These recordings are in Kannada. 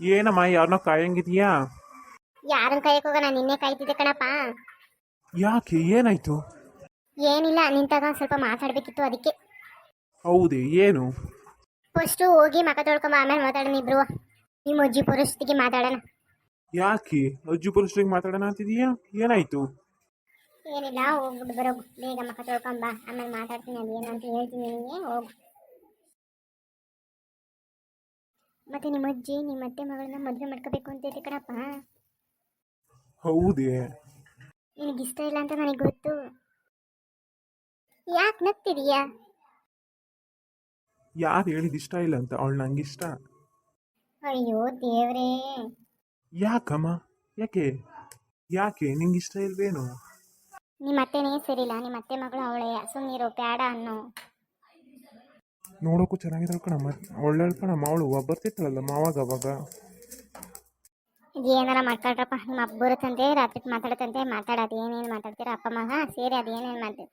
ಏನಮ್ಮ ಯಾರನ್ನೋ ಕಾಯಂಗಿದ್ಯಾ? ಯಾರನ್ನ ಕಾಯಕ್ ಹೋಗೋಣ ನಿನ್ನೆ ಕಾಯ್ತಿದ್ದೆ ಕಣಪ್ಪ. ಯಾಕೆ ಏನಾಯ್ತು? ಏನಿಲ್ಲ ನಿಂತಾಗ ಒಂದ್ ಸ್ವಲ್ಪ ಮಾತಾಡ್ಬೇಕಿತ್ತು ಅದಕ್ಕೆ. ಹೌದೇ ಏನು? ಫಸ್ಟು ಹೋಗಿ ಮಕ ತೊಳ್ಕೊಂಬ ಆಮೇಲೆ ಮಾತಾಡೋಣ ಇಬ್ರು. ನಿಮ್ಮ ಅಜ್ಜಿ ಪರಿಸ್ಥಿತಿಗೆ ಮಾತಾಡೋಣ. ಯಾಕೆ ಅಜ್ಜಿ ಪುರುಷರಿಗೆ ಮಾತಾಡೋಣ ಅಂತಿದೀಯಾ? ಏನಾಯ್ತು? ಏನಿಲ್ಲ ಹೋಗ್ಬಿಟ್ಟು ಬರೋ ಬೇಗ ಮಕ ತೊಳ್ಕೊಂಬ ಆಮೇಲೆ ಮಾತಾಡ್ತೀನಿ ಅದು ಏನಂತ ಹೇಳ್ತೀನಿ ನಿನಗೆ ಹೋಗು. ಮತ್ತೆ ನಿಮ್ಮ ಅಜ್ಜಿ ನಿಮ್ಮ ಅತ್ತೆ ಮಗಳನ್ನ ಮದುವೆ ಮಾಡ್ಕೋಬೇಕು ಅಂತ ಹೇಳಿ ಕಣಪ್ಪ. ಹೌದೇ. ನಿನಗೆ ಇಷ್ಟ ಇಲ್ಲ ಅಂತ ನನಗೆ ಗೊತ್ತು. ಯಾಕೆ ನಗ್ತಿದೀಯಾ? ಯಾರು ಹೇಳಿದ ಇಷ್ಟ ಇಲ್ಲ ಅಂತ? ಅವಳು ಇಷ್ಟ. ಅಯ್ಯೋ ದೇವ್ರೇ. ಯಾಕಮ್ಮ? ಯಾಕೆ? ಯಾಕೆ? ನಿಂಗೆ ಇಷ್ಟ ಇಲ್ವೇನು? ನಿಮ್ಮ ಅತ್ತೆನೇ ಸರಿಲ್ಲ ನಿಮ್ಮ ಅತ್ತೆ ಮಗಳು ಅವಳೇ. ಸುಮ್ಮನಿರೋ ಪ್ಯಾಡ ಅನ್ನೋ. ನೋಡೋಕ್ಕೂ ಚೆನ್ನಾಗಿದ್ದಾಳೆ ಕಣಮ್ಮ. ಒಳ್ಳೆ ಕಣಮ್ಮ. ಅವಳು ಬರ್ತಿತ್ತಳಲ್ಲ ಮಾವಾಗ ಅವಾಗ. ಏನಾರ ಮಾತಾಡ್ರಪ್ಪ ನಿಮ್ಮ ಅಪ್ಪ ಬರುತ್ತಂತೆ ರಾತ್ರಿ ಮಾತಾಡತ್ತಂತೆ ಮಾತಾಡೋದು ಏನೇನು ಮಾತಾಡ್ತೀರ? ಅಪ್ಪ ಮಗ ಸೇರಿ ಅದು ಏನೇನು ಮಾತು?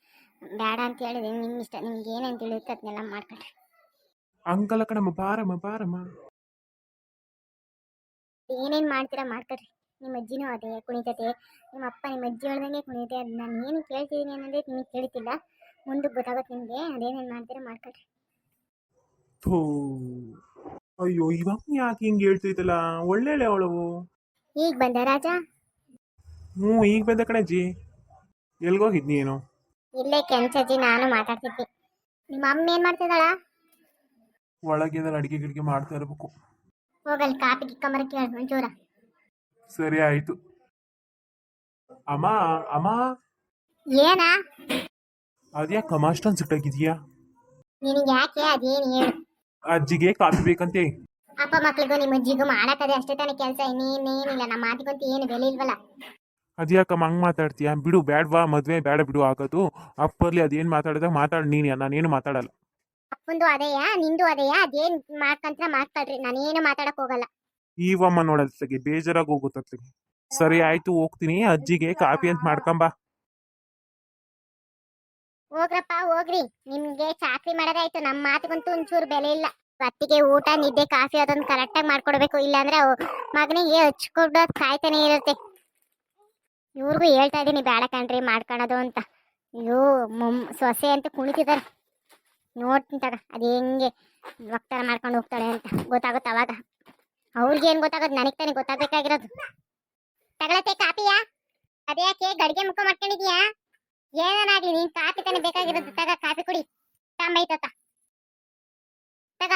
ಬೇಡ ಅಂತ ಹೇಳಿದೆ. ನಿಮ್ಮ ಇಷ್ಟ ನಿಮ್ಗೆ ಏನೇನು ತಿಳಿಯುತ್ತೆ ಅದನ್ನೆಲ್ಲ ಮಾಡ್ಕೊಳ್ರಿ. ಅಂಕಲ ಕಣಮ್ಮ. ಬಾರಮ್ಮ ಬಾರಮ್ಮ. ಏನೇನು ಮಾಡ್ತೀರಾ ಮಾಡ್ಕೊಳ್ರಿ. ನಿಮ್ಮ ಅಜ್ಜಿನೂ ಅದೇ ಕುಣಿತತೆ ನಿಮ್ಮ ಅಪ್ಪ ನಿಮ್ಮ ಅಜ್ಜಿ ಹೇಳ್ದಂಗೆ ಕುಣಿತೆ ಅದು ನಾನು ಏನು ಕೇಳ್ತಿದ್ದೀನಿ ಅನ್ನೋದೇ ನಿಮಗೆ ತಿಳಿತಿಲ್ಲ. ಮುಂದಕ್ಕೆ ಗೊತ್ತಾಗುತ್ತೆ ನಿಮಗೆ. ಅದೇನೇನು ಮಾಡ್ತೀರಾ ಮಾಡ್ಕೊಳ್ರಿ. ಥೋ ಅಯ್ಯೋ ಇವಾಗ ಯಾಕೆ ಹಿಂಗೆ ಹೇಳ್ತೈತಲ್ಲ ಒಳ್ಳೆಳೆ ಅವಳು. ಈಗ ಬಂದ ರಾಜ? ಹ್ಞೂ ಈಗ ಬಂದ ಕಣಜ್ಜಿ. ಎಲ್ಗೋಗಿದ್ ನೀನು? ಇಲ್ಲೇ ಕೆಂಚಜ್ಜಿ ನಾನು ಮಾತಾಡ್ತಿದ್ದೆ ನಿಮ್ಮ ಅಮ್ಮ ಏನ್ ಮಾಡ್ತಿದ್ದಾಳ? ಒಳಗೆ ಅಡಿಗೆ ಗಿಡಿಗೆ ಮಾಡ್ತಾ ಇರ್ಬೇಕು. ಹೋಗಲ್ಲಿ ಕಾಪಿ ಕಿಕ್ಕಂಬರ ಕೇಳ ಒಂಚೂರ ಸರಿ ಆಯ್ತು. ಅಮ್ಮ ಅಮ್ಮ? ಏನಾ? ಅದ್ಯಾಕಮ್ಮ ಅಷ್ಟೊಂದು ಸಿಟ್ಟಾಗಿದ್ಯಾ? ನಿನಗೆ ಯಾಕೆ ಅದೇನು ಹೇಳು. ಅಜ್ಜಿಗೆ ಕಾಫಿ ಬೇಕಂತೆ. ಅಪ್ಪ ಮಕ್ಳಿಗೂ ನಿಮ್ಮ ಅಜ್ಜಿಗೂ ಮಾಡಕ್ಕದೆ ಅಷ್ಟೇ ತಾನೇ ಕೆಲಸ. ಇನ್ನೇನೇನಿಲ್ಲ ನಮ್ಮ ಮಾತಿಗಂತ ಏನು ಬೆಲೆ ಇಲ್ವಲ್ಲ. ಅದ್ಯಾಕಮ್ಮ ಹಂಗೆ ಮಾತಾಡ್ತೀಯ? ಬಿಡು ಬ್ಯಾಡ್ವಾ ಮದ್ವೆ ಬೇಡ ಬಿಡು ಆಗೋದು ಅಪ್ಪರ್ಲಿ ಅದೇನು ಮಾತಾಡಿದಾಗ ಮಾತಾಡ್ ನೀನು ನಾನೇನು ಮಾತಾಡಲ್ಲ. ಅಪ್ಪಂದು ಅದೇಯಾ ನಿಂದು ಅದೇಯಾ? ಅದೇನ್ ಮಾಡ್ಕಂತ ಮಾತಾಡ್ರಿ ನಾನೇನು ಮಾತಾಡಕ್ ಹೋಗಲ್ಲ. ಈವಮ್ಮ ನೋಡತ್ಲಗೆ ಬೇಜಾರಾಗಿ ಹೋಗುತ್ತೆ ಸರಿ ಆಯ್ತು ಹೋಗ್ತೀನಿ ಅಜ್ಜಿಗೆ ಕಾಫಿ ಅಂತ ಮಾಡ್ಕೊಂಬ. ಹೋಗ್ರಪ್ಪ, ಹೋಗ್ರಿ. ನಿಮ್ಗೆ ಚಾಕ್ರಿ ಮಾಡೋದಾಯ್ತು. ನಮ್ಮ ಮಾತಿಗಂತೂ ಒಂಚೂರು ಬೆಲೆ ಇಲ್ಲ. ಹೊತ್ತಿಗೆ ಊಟ, ನಿದ್ದೆ, ಕಾಫಿ ಅದೊಂದು ಕರೆಕ್ಟಾಗಿ ಮಾಡ್ಕೊಡ್ಬೇಕು. ಇಲ್ಲಾಂದ್ರೆ ಮಗನಿಗೆ ಹಚ್ಕೊಡೋದು ಕಾಯ್ತಾನೆ ಇರುತ್ತೆ. ಇವ್ರಿಗೂ ಹೇಳ್ತಾ ಇದ್ದೀನಿ ಬೇಡ ಕಣ್ರಿ, ಮಾಡ್ಕೊಳೋದು ಅಂತ. ಅಯ್ಯೋ, ಮೊಮ್, ಸೊಸೆ ಅಂತ ಕುಣಿತಿದ್ದಾರೆ ನೋಡ್ತೀನಿ ತಗ, ಅದು ಹೆಂಗೆ ವಕ್ತಾರ ಮಾಡ್ಕೊಂಡು ಹೋಗ್ತಾಳೆ ಅಂತ. ಗೊತ್ತಾಗುತ್ತೆ ಅವಾಗ? ಅವ್ರಿಗೆ ಏನು ಗೊತ್ತಾಗೋದು? ನನಗೆ ತಾನೇ ಗೊತ್ತಾಗಬೇಕಾಗಿರೋದು. ತಗಳತ್ತೆ ಕಾಪಿಯಾ ಅದ್ಯಾಕೆ? ಗಡಿಗೆ ಮುಖ ಮಾಡ್ಕೊಂಡಿದ್ಯಾ? ಏನಾಗ್ಲಿ ನೀನ್ ಕಾಫಿ ತಾನೇ ಬೇಕಾಗಿರೋದು, ತಗ, ಕಾಫಿ ಕುಡಿ. ತಂಬೈತತ ತಗ.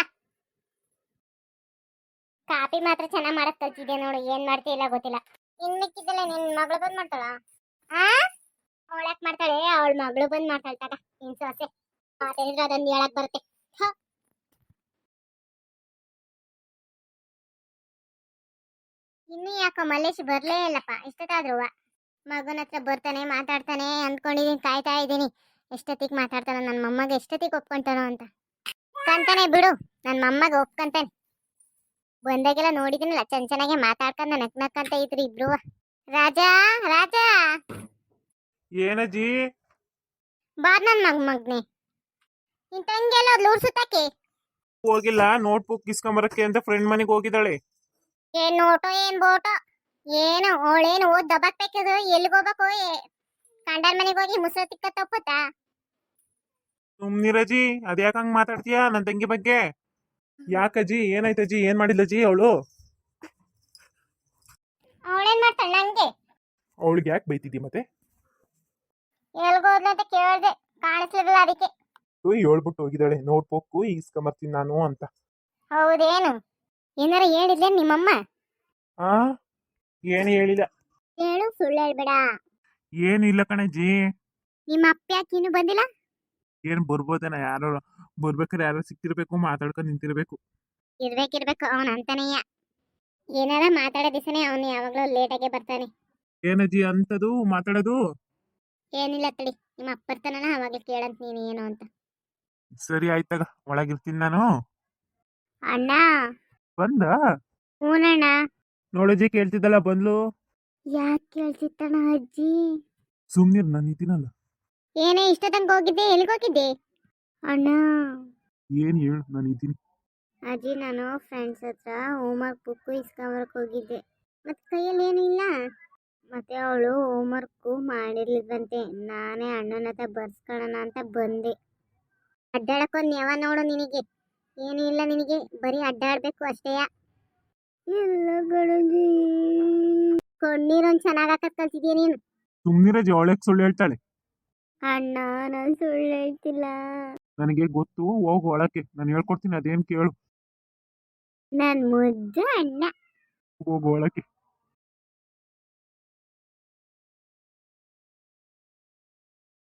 ಕಾಫಿ ಮಾತ್ರ ಚೆನ್ನಾಗಿ ಮಾಡಕ್ ಕಲ್ತಿದ್ಯಾ ನೋಡು, ಏನ್ ಮಾಡ್ತೀಯ ಗೊತ್ತಿಲ್ಲ. ಇನ್ ಮಿಕ್ಕಿದ್ದಲ್ಲ ನಿನ್ ಮಗಳು ಬಂದ್ ಮಾಡ್ತಾಳ? ಆ? ಅವಳಕ್ ಮಾಡ್ತಾಳೆ? ಅವಳ ಮಗಳು ಬಂದ್ ಮಾಡ್ತಾಳ ತಗ, ನಿನ್ ಸೊಸೆ. ಮಾತಾಡಿದ್ರೆ ಹೇಳಕ್ ಬರುತ್ತೆ. ಇನ್ನು ಯಾಕೋ ಮಲ್ಲೇಶ್ ಬರ್ಲೇ ಇಲ್ಲಪ್ಪ, ಇಷ್ಟೊತ್ತಾದ್ರೂ ಮಗನ ಹತ್ರ ಬರ್ತಾನೆ ಮಾತಾಡ್ತಾನೆ ಅಂದ್ಕೊಂಡಿದ್ದೀನಿ ಕಾಯ್ತಾ ಇದ್ದೀನಿ. ಎಷ್ಟೊತ್ತಿಗೆ ಮಾತಾಡ್ತಾನೆ ನನ್ನ ಮೊಮ್ಮಗ ಎಷ್ಟೊತ್ತಿಗೆ ಒಪ್ಕೊಂತಾನೋ ಅಂತ. ಕಂತಾನೆ ಬಿಡು ನನ್ನ ಮೊಮ್ಮಗ ಒಪ್ಕೊಂತಾನೆ. ಬಂದಾಗೆಲ್ಲ ನೋಡಿದಿನಲ್ಲ ಚೆನ್ನ ಚೆನ್ನಾಗೆ ಮಾತಾಡ್ಕೊಂಡು ನಕ್ ನಕ್ಕಂತ ಇದ್ರಿ ಇಬ್ರು. ರಾಜಾ ರಾಜಾ! ಏನಜ್ಜಿ ಬಾದ್ ನನ್ ಮಗ್ ಮಗ್ನೆ. ನಿನ್ ತಂಗಿಯಲ್ಲ ಲೂರ್ ಸುತ್ತಾಕೆ? ಹೋಗಿಲ್ಲ ನೋಟ್ಬುಕ್ ಇಸ್ಕೊಂಬರಕ್ಕೆ ಅಂತ ಫ್ರೆಂಡ್ ಮನೆಗೆ ಹೋಗಿದ್ದಾಳೆ. ಏನ್ ನೋಟೋ ಏನ್ ಬೋಟೋ? ಏನು ಅವಳೇನು ಓದ್ ದಬಾಕ್ಬೇಕದು ಎಲ್ಲಿಗೆ ಹೋಗ್ಬೇಕು? ಕಂಡಲ್ ಮನೆಗೆ ಹೋಗಿ ಮುಸ್ರ ತಿಕ್ಕ ತಪ್ಪುತ್ತಾ? ಸುಮ್ನಿರಜಿ ಅದ್ಯಾಕ ಹಂಗ ಮಾತಾಡ್ತೀಯ ನನ್ನ ತಂಗಿ ಬಗ್ಗೆ? ಯಾಕಜ್ಜಿ ಏನಾಯ್ತಜ್ಜಿ ಏನ್ ಮಾಡಿಲ್ಲಜ್ಜಿ ಅವಳು? ಅವಳೇನ್ ಮಾಡ್ತಾಳ ನಂಗೆ? ಅವಳಿಗೆ ಯಾಕೆ ಬೈತಿದ್ದಿ ಮತ್ತೆ? ಎಲ್ಗೋದ್ಲ ಅಂತ ಕೇಳ್ದೆ ಕಾಣಿಸ್ಲಿಲ್ಲ ಅದಕ್ಕೆ. ಹೇಳ್ಬಿಟ್ಟು ಹೋಗಿದ್ದಾಳೆ. ನೋಟ್ಬುಕ್ ಇಸ್ಕೊಂಬರ್ತೀನಿ ನಾನು ಅಂತ. ಹೌದೇನು? ಏನಾರ ಹೇಳಿದ್ಲೆ ನಿಮ್ಮಮ್ಮ? ಆ? ಏನು ಹೇಳಿಲ್ಲ? ಹೇಳು ಸುಳ್ಳು ಹೇಳ್ಬೇಡ. ಏನು ಇಲ್ಲ ಕಣಜ್ಜಿ. ನಿಮ್ಮ ಅಪ್ಪ ಯಾಕೆ ಇನ್ನೂ ಬಂದಿಲ್ಲ? ಏನು ಬರ್ಬೋದೇನ ಯಾರು ಬರ್ಬೇಕಾದ್ರೆ ಯಾರೋ ಸಿಕ್ತಿರ್ಬೇಕು ಮಾತಾಡ್ಕೊಂಡು ನಿಂತಿರ್ಬೇಕು. ಇರ್ಬೇಕಿರ್ಬೇಕು ಅವನ ಅಂತಾನೆಯ ಏನಾರ ಮಾತಾಡೋ ದಿವಸನೇ ಅವನು ಯಾವಾಗಲೂ ಲೇಟಾಗೆ ಬರ್ತಾನೆ. ಏನಜ್ಜಿ ಅಂತದು ಮಾತಾಡೋದು? ಏನಿಲ್ಲ ತಡಿ ನಿಮ್ಮ ಅಪ್ಪ ಬರ್ತಾನಲ್ಲ ಅವಾಗ ಕೇಳಂತ ನೀನು ಏನು ಅಂತ. ಸರಿ ಆಯ್ತಾಗ ಒಳಗಿರ್ತೀನಿ ನಾನು. ಅಣ್ಣ. ಬಂದ? ಹೂನಣ್ಣ ನೋಡಜ್ಜಿ ಕೇಳ್ತಿದ್ದಲ್ಲ ಬಂದ್ಲು? ಯಾಕೆ ಅಜ್ಜಿ? ಸುಮ್ನಿರ್ ನಾನು ಇದ್ದೀನಲ್ಲ ಏನೇ ಇಷ್ಟ ತನಕ ಹೋಗಿದ್ದೆ ಎಲ್ಲಿಗೆ ಹೋಗಿದ್ದೆ? ಅಣ್ಣ. ಏನ್ ಹೇಳು ನಾನು ಇದ್ದೀನಿ. ಅಜ್ಜಿ ನಾನು ಫ್ರೆಂಡ್ಸ್ ಹತ್ರ ಹೋಮ್ವರ್ಕ್ ಬುಕ್ಕು ಇಸ್ಕೊಂಬರಕ್ಕೆ ಹೋಗಿದ್ದೆ. ಮತ್ತೆ ಕೈಯಲ್ಲಿ ಏನೂ ಇಲ್ಲ. ಮತ್ತೆ ಅವಳು ಹೋಮ್ವರ್ಕು ಮಾಡಿರ್ಲಿಲ್ವಂತೆ. ನಾನೇ ಅಣ್ಣನ ಹತ್ರ ಬರ್ಸ್ಕೊಳ್ಳೋಣ ಅಂತ ಬಂದೆ. ಅಡ್ಡಾಡಕ್ಕೊಂದು ಯಾವ ನೋಡು ನಿನಗೆ. ಏನೂ ಇಲ್ಲ ನಿನಗೆ. ಬರೀ ಅಡ್ಡಾಡಬೇಕು ಅಷ್ಟೇ. ಇಲ್ಲ ಗಣಜಿ ಕಣ್ಣೀರೊಂದು ಚೆನ್ನಾಗಿ ಹಾಕತ್ ಕಲ್ತಿದ್ಯಾ ನೀನು? ಸುಮ್ಮನಿರ ಜೋಳಕ್ಕೆ ಸುಳ್ಳು ಹೇಳ್ತಾಳೆ. ಅಣ್ಣ ನಾನು ಸುಳ್ಳು ಹೇಳ್ತಿಲ್ಲ. ನನಗೆ ಗೊತ್ತು ಹೋಗು ಒಳಕ್ಕೆ. ನಾನು ಹೇಳ್ಕೊಡ್ತೀನಿ ಅದೇನು ಕೇಳು. ನನ್ನ ಮುದ್ದು ಅಣ್ಣ. ಹೋಗು ಒಳಕ್ಕೆ.